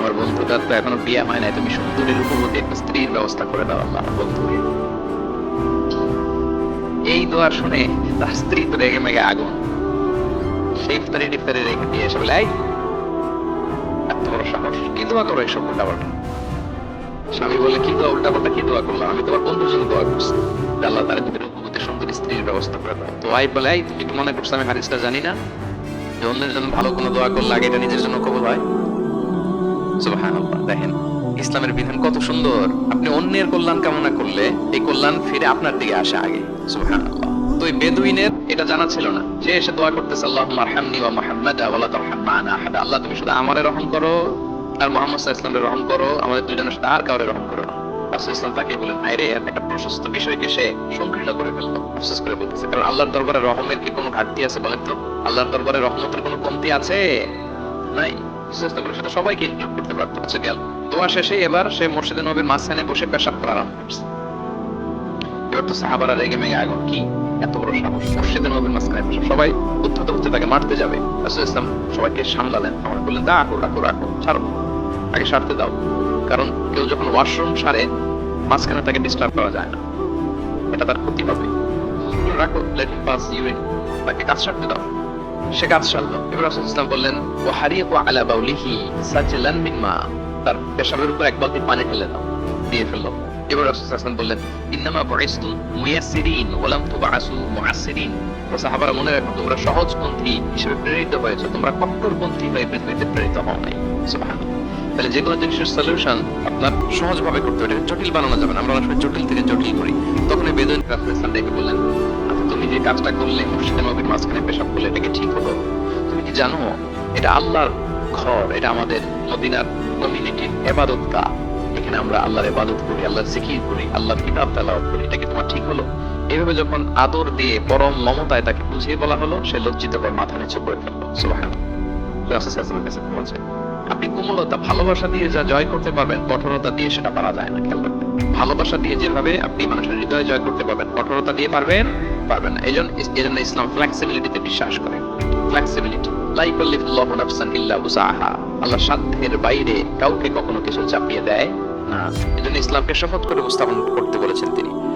আমার বন্ধুটার তো এখনও বিয়ে হয় নাই, তুমি সুন্দরী রূপবতী একটা স্ত্রীর ব্যবস্থা করে দাও আল্লাহ বন্ধুকে এই দোয়া শুনে তার স্ত্রী তো রেগে মেগে আগুন। সেই রেখে দিয়ে এসে বলে এত বড় সাহস, কি দোয়া করো এসব উল্টা পাল্টা স্বামী বলে, কি দোয়া উল্টা পাল্টা কি দোয়া করলাম? আমি তোমার বন্ধুর জন্য দোয়া করছি। আল্লাহ তার ভিতরে রূপবতী সুন্দরী স্ত্রীর ব্যবস্থা করে দাও। তো বলে তুমি মনে করছ আমি হাদিসটা জানি না? যে অন্যের জন্য ভালো কোনো দোয়া করলে আগে এটা নিজের জন্য কবুল হয়? দেখেন, ইসলামের বিধান কত সুন্দর। আপনি অন্যের কল্যাণ কামনা করলে এই কল্যাণ ফিরে আপনার দিকে আসে আগে। সুবহানাল্লাহ। তো এই বেদুইনের এটা জানা ছিল না। সে এসে দোয়া করতেছে তারহাম আহাদা। আল্লাহ তুমি শুধু আমারে রহম করো আর মুহাম্মদ রহম করো। আমাদের দুজনের সাথে আর কাউরে রহম করো তাকে বলেন একটা প্রশস্ত সে আল্লাহর দরবারে রহমের কি কোনো ঘাটতি আছে বলেন তো? আল্লাহর দরবারে রহমতের কোনো কমতি আছে? নাই। সবাইকে করতে আচ্ছা গেল। দোয়া শেষে এবার সে নবীর মাঝখানে বসে পেশাব করা আরম্ভ করছে। এবার তো সাহাবারা রেগে মেগে আগুন কি? এত বড় সাহস। নবীর মাঝখানে সবাই তাকে মারতে যাবে। রাসূল ইসলাম সবাইকে সামলালেন। আমার বললেন দা রাখো রাখো ছাড়ো। সারতে দাও। কারণ কেউ যখন ওয়াশরুম সারে, মাঝখানে তাকে ডিস্টার্ব করা যায় না। এটা তার ক্ষতি হবে। রাখো লেট পাস ইউরিন তাকে কাজ সারতে দাও। সে কাজ সারলো। রাসূল ইসলাম বললেন ও হারিয়ে ও আলা বাউলিহি সাজলান মিন মা। তার পেশাবের উপর এক বালতি পানি ঢেলে দাও, দিয়ে ফেলল। এবার রাসূল বললেন, ইন্নামা বুইসতু মুয়াসসিরিন ওয়া লাম তুবআসু মুআসসিরিন। সাহাবারা মনে রাখো তোমরা সহজপন্থী হিসেবে প্রেরিত হয়েছে, তোমরা কঠোরপন্থী হয়ে পৃথিবীতে প্রেরিত হও নাই। তাহলে যে কোনো জিনিসের সলিউশন আপনার সহজভাবে করতে হবে জটিল বানানো যাবে না, আমরা অনেক জটিল থেকে জটিল করি। তখন এই বেদুইন রাসূল ইসলাম ডেকে বললেন আচ্ছা তুমি যে কাজটা করলে মসজিদে নবীর মাঝখানে পেশাব করলে, এটা কি ঠিক? হলো তুমি কি জানো? এটা আল্লাহর ঘর, এটা আমাদের মদিনার কমিউনিটির এবাদত এখানে আমরা আল্লাহর ইবাদত করি, আল্লাহর জিকির করি, আল্লাহর কিতাব তেলাওয়াত করি। এটা কি তোমার ঠিক হলো? এইভাবে যখন আদর দিয়ে পরম মমতায় তাকে বুঝিয়ে বলা হলো, সে লজ্জিত করে মাথা নিচু করে ফেলল। আপনি কোমলতা, ভালোবাসা দিয়ে যা জয় করতে পারবেন, কঠোরতা দিয়ে সেটা পারা যায় না, খেয়াল ভালোবাসা দিয়ে যেভাবে আপনি মানুষের হৃদয় জয় করতে পারবেন, কঠোরতা দিয়ে পারবেন পারবেন এই জন্য ইসলাম ফ্লেক্সিবিলিটিতে বিশ্বাস করে। ফ্লেক্সিবিলিটি আল্লাহ সাধ্যের বাইরে কাউকে কখনো কিছু চাপিয়ে দেয় না। এজন্য ইসলামকে শপথ করে উপস্থাপন করতে বলেছেন তিনি।